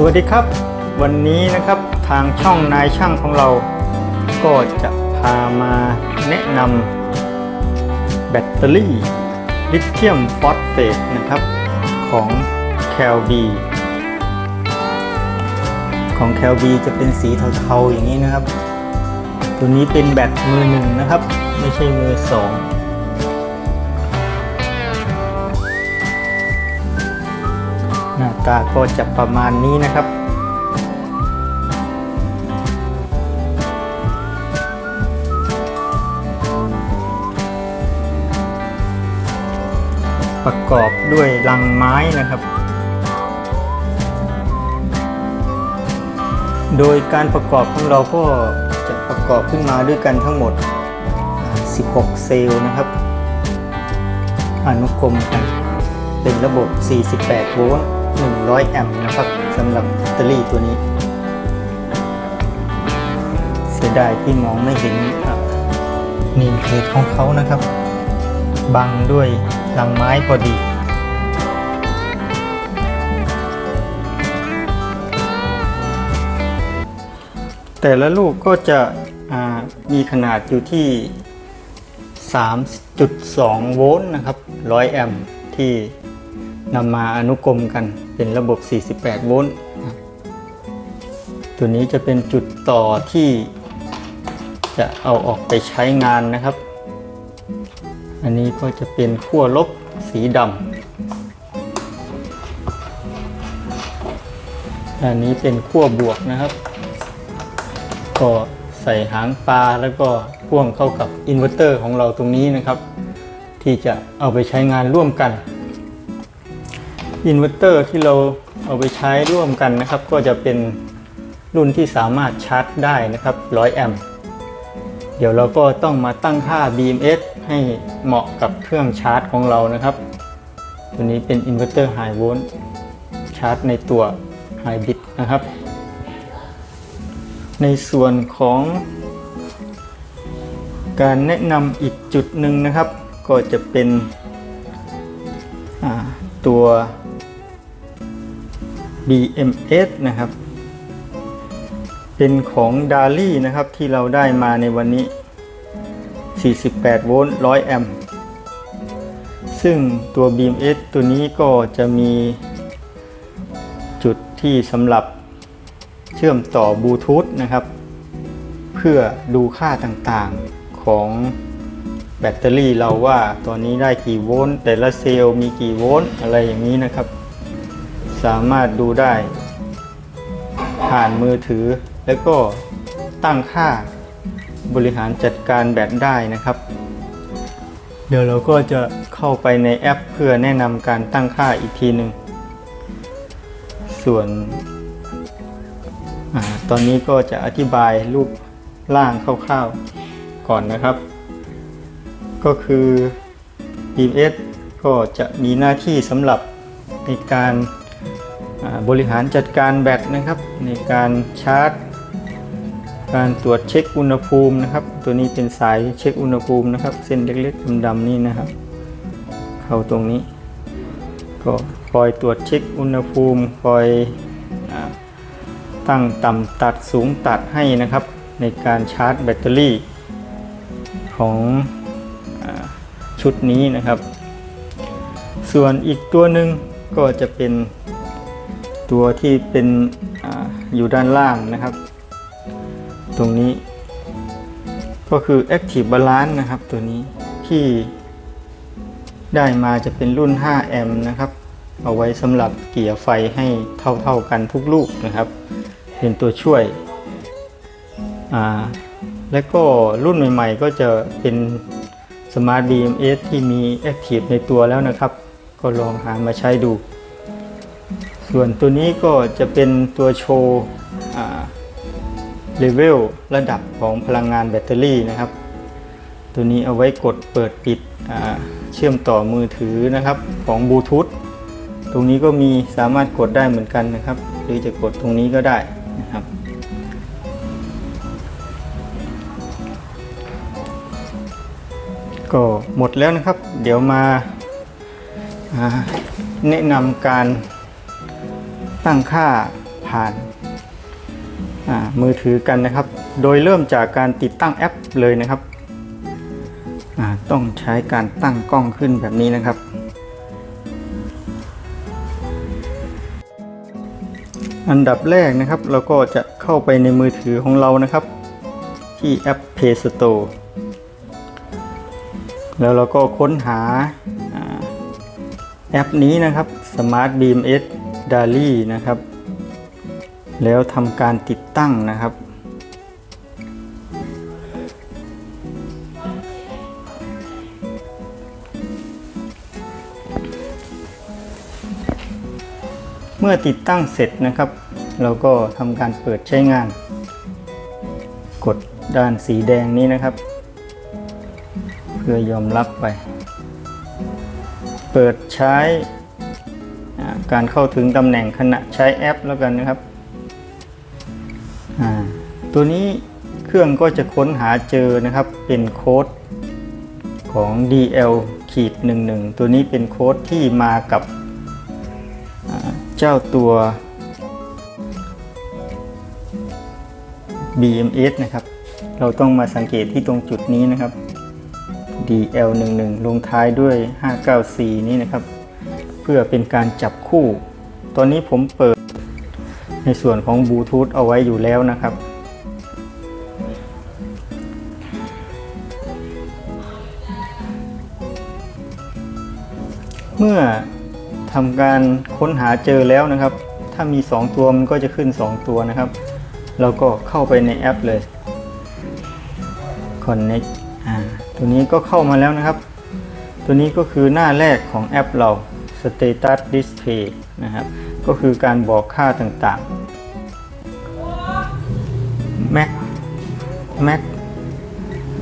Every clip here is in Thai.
สวัสดีครับ วันนี้นะครับทางช่องนายช่างของเรา ก็จะพามาแนะนำแบตเตอรี่ลิเธียมฟอสเฟตนะครับ ของ c a l b ของ c a l b จะเป็นสีเทาๆอย่างนี้นะครับ ตัวนี้เป็นแบตมือหนึ่งนะครับ ไม่ใช่มือสอง หน้าตาก็จะประมาณนี้นะครับ ประกอบด้วยลังไม้นะครับ โดยการประกอบของเราก็จะประกอบขึ้นมาด้วยกันทั้งหมด 16 เซลล์นะครับ อนุกรมกันเป็นระบบ 48 โวลต์ 100 แอมป์นะครับสำหรับแบตเตอรี่ตัวนี้ เสียดายที่มองไม่เห็นเนมเพจของเขานะครับ บังด้วยลังไม้พอดีแต่ละลูกก็จะมีขนาดอยู่ที่ 3.2 โวลต์นะครับ 100 แอมป์ที่ นำมาอนุกรมกันเป็นระบบ 48 โวลต์ตัวนี้จะเป็นจุดต่อที่จะเอาออกไปใช้งานนะครับ อันนี้ก็จะเป็นขั้วลบสีดำอันนี้เป็นขั้วบวกนะครับ ก็ใส่หางปลาแล้วก็พ่วงเข้ากับอินเวอร์เตอร์ของเราตรงนี้นะครับ ที่จะเอาไปใช้งานร่วมกัน อินเวอร์เตอร์ที่เราเอาไปใช้ร่วมกันนะครับ ก็จะเป็นรุ่นที่สามารถชาร์จได้นะครับ 100 แอมป์เดี๋ยวเราก็ต้องมาตั้งค่า BMS ให้เหมาะกับเครื่องชาร์จของเรานะครับ ตัวนี้เป็นอินเวอร์เตอร์ไฮโวลต์ชาร์จในตัวไฮบริดนะครับ ในส่วนของการแนะนำอีกจุดหนึ่งนะครับ ก็จะเป็นตัว BMS นะครับ เป็นของดาลี่นะครับที่เราได้มาในวันนี้ 48 โวลต์ 100 แอมป์ ซึ่งตัว BMS ตัวนี้ก็จะมีจุดที่สำหรับเชื่อมต่อบลูทูธนะครับ เพื่อดูค่าต่างๆของแบตเตอรี่เราว่าตัวนี้ได้กี่โวลต์แต่ละเซลล์มีกี่โวลต์อะไรอย่างนี้นะครับ สามารถดูได้ ผ่านมือถือ แล้วก็ตั้งค่าบริหารจัดการแบตได้นะครับ เดี๋ยวเราก็จะเข้าไปในแอปเพื่อแนะนำการตั้งค่าอีกทีหนึ่งส่วนอตอนนี้ก็จะอธิบายรูปร่างคร่าวๆก่อนนะครับ ก็คือ BMS ก็จะมีหน้าที่สำหรับในการ บริหารจัดการแบตนะครับในการชาร์จ การตรวจเช็คอุณหภูมินะครับ ตัวนี้เป็นสายเช็คอุณหภูมินะครับ เส้นเล็กๆดำๆนี่นะครับ เข้าตรงนี้ ก็คอยตรวจเช็คอุณหภูมิคอยอตั้งต่ำตัดสูงตัดให้นะครับ ในการชาร์จแบตเตอรี่ ของอชุดนี้นะครับ ส่วนอีกตัวหนึ่งก็จะเป็น ตัวที่เป็นออยู่ด้านล่างนะครับ ตรงนี้ ก็คือ Active Balance นะครับ ตัวนี้ที่ได้มาจะเป็นรุ่น 5 แอมป์นะครับ เอาไว้สำหรับเกี่ยร์ไฟให้เท่าๆกันทุกลูกนะครับ เป็นตัวช่วยอ่าและก็รุ่นใหม่ๆ ก็จะเป็น Smart BMS ที่มี Active ในตัวแล้วนะครับ ก็ลองหามาใช้ดู ส่วนตัวนี้ก็จะเป็นตัวโชว์เลเวลระดับของพลังงานแบตเตอรี่นะครับ ตัวนี้เอาไว้กดเปิดปิดเชื่อมต่อมือถือนะครับของบลูทูธตรงนี้ก็มีสามารถกดได้เหมือนกันนะครับ หรือจะกดตรงนี้ก็ได้นะครับ ก็หมดแล้วนะครับ เดี๋ยวมาแนะนำการ ตั้งค่าผ่านมือถือกันนะครับ โดยเริ่มจากการติดตั้งแอปเลยนะครับ ต้องใช้การตั้งกล้องขึ้นแบบนี้นะครับ อันดับแรกนะครับเราก็จะเข้าไปในมือถือของเรานะครับ ที่แอป Play Store แล้วเราก็ค้นหาอ่าแอปนี้นะครับ Smart Beam S Daily นะครับ แล้วทำการติดตั้งนะครับ เมื่อติดตั้งเสร็จนะครับ เราก็ทำการเปิดใช้งาน กดด้านสีแดงนี้นะครับ เพื่อยอมรับไป เปิดใช้ การเข้าถึงตำแหน่งขณะใช้แอปแล้วกันนะครับ ตัวนี้เครื่องก็จะค้นหาเจอนะครับเป็นโค้ดของ DL ขีด11 ตัวนี้เป็นโค้ดที่มากับเจ้าตัว BMS นะครับ เราต้องมาสังเกตที่ตรงจุดนี้นะครับ DL11 ลงท้ายด้วย 594นี้นะครับ พื่อเป็นการจับคู่ ตอนนี้ผมเปิดในส่วนของบลูทูธเอาไว้อยู่แล้วนะครับ เมื่อทำการค้นหาเจอแล้วนะครับ ถ้ามี 2 ตัวมันก็จะขึ้น 2 ตัวนะครับ เราก็เข้าไปในแอปเลย Connect อ่าตัวนี้ก็เข้ามาแล้วนะครับ ตัวนี้ก็คือหน้าแรกของแอปเรา Status Display นะครับ ก็คือการบอกค่าต่างๆ Max Max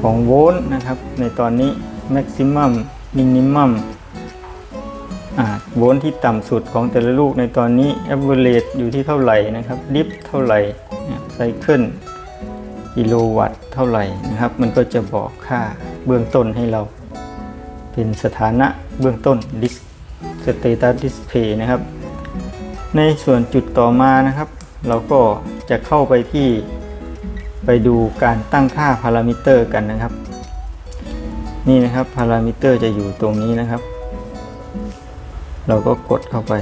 ของโวลต์นะครับ ในตอนนี้ Maximum Minimum อ่าโวลต์ที่ต่ำสุดของแต่ละลูกในตอนนี้ average อยู่ที่เท่าไหร่นะครับ dip เท่าไหร่ไซเคิลกิโลวัตต์เท่าไหร่นะครับ มันก็จะบอกค่าเบื้องต้นให้เราเป็นสถานะเบื้องต้น Dis Status Display นะครับ ในส่วนจุดต่อมานะครับ เราก็จะเข้าไปที่ไปดูการตั้งค่าพารามิเตอร์กันนะครับ นี่นะครับพารามิเตอร์จะอยู่ตรงนี้นะครับ เราก็กดเข้าไป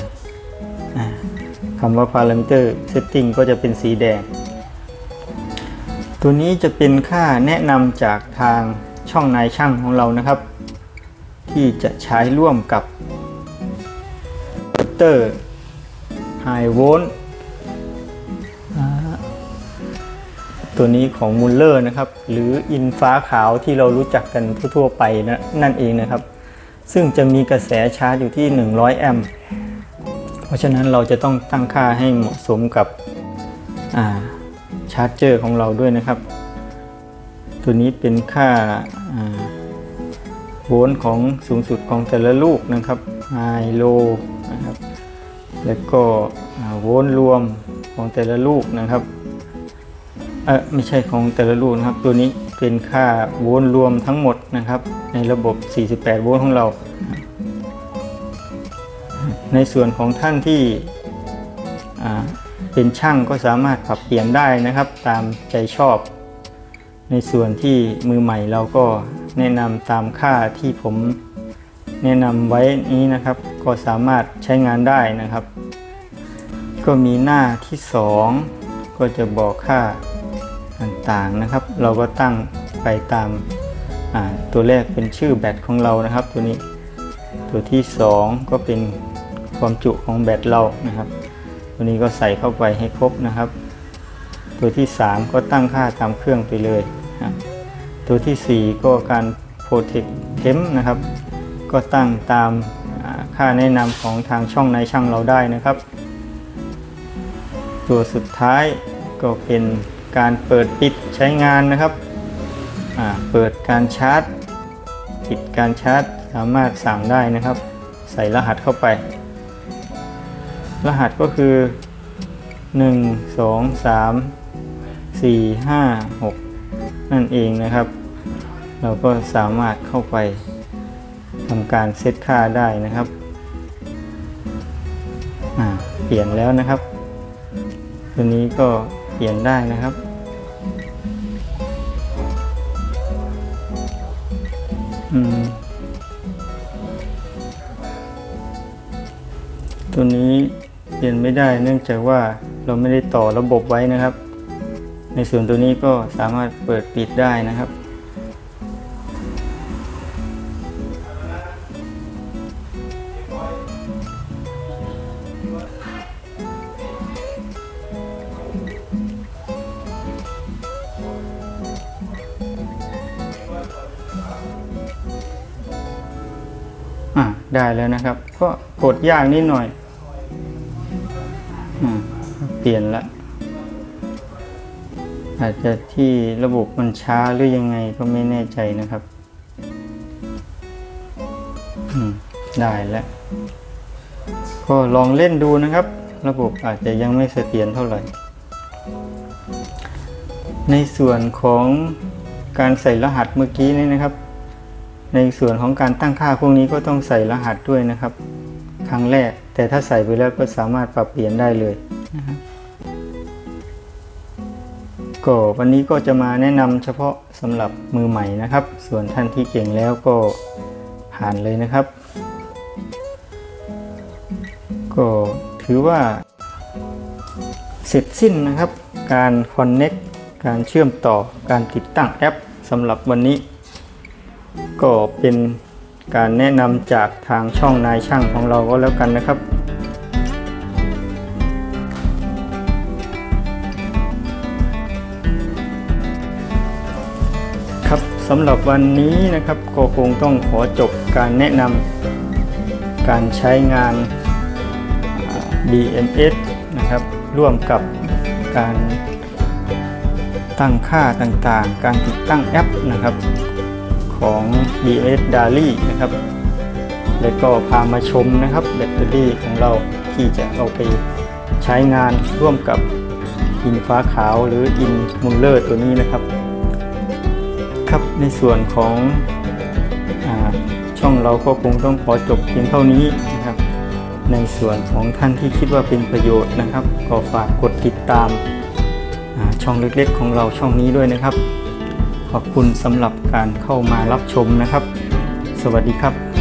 คำว่า parameter setting ก็จะเป็นสีแดง ตัวนี้จะเป็นค่าแนะนำจากทางช่องนายช่างของเรานะครับ ที่จะใช้ร่วมกับ ตอร์ High Volt ตัวนี้ของมูลเลอร์นะครับ หรืออินฟ้าขาวที่เรารู้จักกันทั่วๆไปนะนั่นเองนะครับ ซึ่งจะมีกระแสชาร์จอยู่ที่ 100 แอมป์เพราะฉะนั้นเราจะต้องตั้งค่าให้เหมาะสมกับาชาร์จเจอร์ของเราด้วยนะครับ ตัวนี้เป็นค่าาโวลต์ของสูงสุดของแต่ละลูกนะครับไฮโล แล้วก็โวลต์รวมของแต่ละลูกนะครับเออไม่ใช่ของแต่ละลูกนะครับ ตัวนี้เป็นค่าโวลต์รวมทั้งหมดนะครับ ในระบบ 48 โวลต์ของเรา ในส่วนของท่านที่เป็นช่างก็สามารถปรับเปลี่ยนได้นะครับ ตามใจชอบ ในส่วนที่มือใหม่เราก็แนะนำตามค่าที่ผม แนะนำไว้นี้นะครับ ก็สามารถใช้งานได้นะครับ ก็มีหน้าที่ 2 ก็จะบอกค่าต่างๆนะครับ เราก็ตั้งไปตามาตัวแรกเป็นชื่อแบตของเรานะครับ ตัวนี้ตัวที่ 2 ก็เป็นความจุของแบตเรานะครับ ตัวนี้ก็ใส่เข้าไปให้ครบนะครับ ตัวที่ 3 ก็ตั้งค่าตามเครื่องไปเลย ตัวทีสี่4 ก็การ protect temp นะครับ ก็ตั้งตามค่าแนะนำของทางช่องในช่างเราได้นะครับ ตัวสุดท้ายก็เป็นการเปิดปิดใช้งานนะครับ เปิดการชาร์จ ปิดการชาร์จสามารถสั่งได้นะครับ ใส่รหัสเข้าไป รหัสก็คือ 1 2 3 4 5 6 นั่นเองนะครับ เราก็สามารถเข้าไป ทำการเซตค่าได้นะครับอ่าเปลี่ยนแล้วนะครับ ตัวนี้ก็เปลี่ยนได้นะครับอืมตัวนี้เปลี่ยนไม่ได้เนื่องจากว่าเราไม่ได้ต่อระบบไว้นะครับ ในส่วนตัวนี้ก็สามารถเปิดปิดได้นะครับ ได้แล้วนะครับ ก็กดยากนิดหน่อยอ่าเปลี่ยนละ อาจจะที่ระบบมันช้าหรือยังไงก็ไม่แน่ใจนะครับอืมได้แล้ว ก็ลองเล่นดูนะครับ ระบบอาจจะยังไม่เสถียรเท่าไหร่ ในส่วนของการใส่รหัสเมื่อกี้นี่นะครับ ในส่วนของการตั้งค่าพวกนี้ก็ต้องใส่รหัสด้วยนะครับ ครั้งแรก แต่ถ้าใส่ไปแล้วก็สามารถปรับเปลี่ยนได้เลยนะครับก็วันนี้ก็จะมาแนะนำเฉพาะสำหรับมือใหม่นะครับ ส่วนท่านที่เก่งแล้วก็ผ่านเลยนะครับ ก็ถือว่า เสร็จสิ้นนะครับ การ Connect การเชื่อมต่อการติดตั้งแอปสำหรับวันนี้ ก็เป็นการแนะนำจากทางช่องนายช่างของเราก็แล้วกันนะครับ ครับสำหรับวันนี้นะครับก็คงต้องขอจบการแนะนำการใช้งาน BMS นะครับร่วมกับการตั้งค่าต่างๆ การติดตั้งแอปนะครับ ของ BS d a l y นะครับ แล้วก็พามาชมนะครับแบตเตอรี่ของเราที่จะเอาไปใช้งานร่วมกับอินฟ้าขาวหรืออินมูลเลอร์ตัวนี้นะครับ ครับในส่วนของอช่องเราก็คงต้องขอจบเพียงเท่านี้นะครับ ในส่วนของท่านที่คิดว่าเป็นประโยชน์นะครับ ก็ฝากกดติดตามช่องเล็กๆของเราช่องนี้ด้วยนะครับ ขอบคุณสำหรับการเข้ามารับชมนะครับ สวัสดีครับ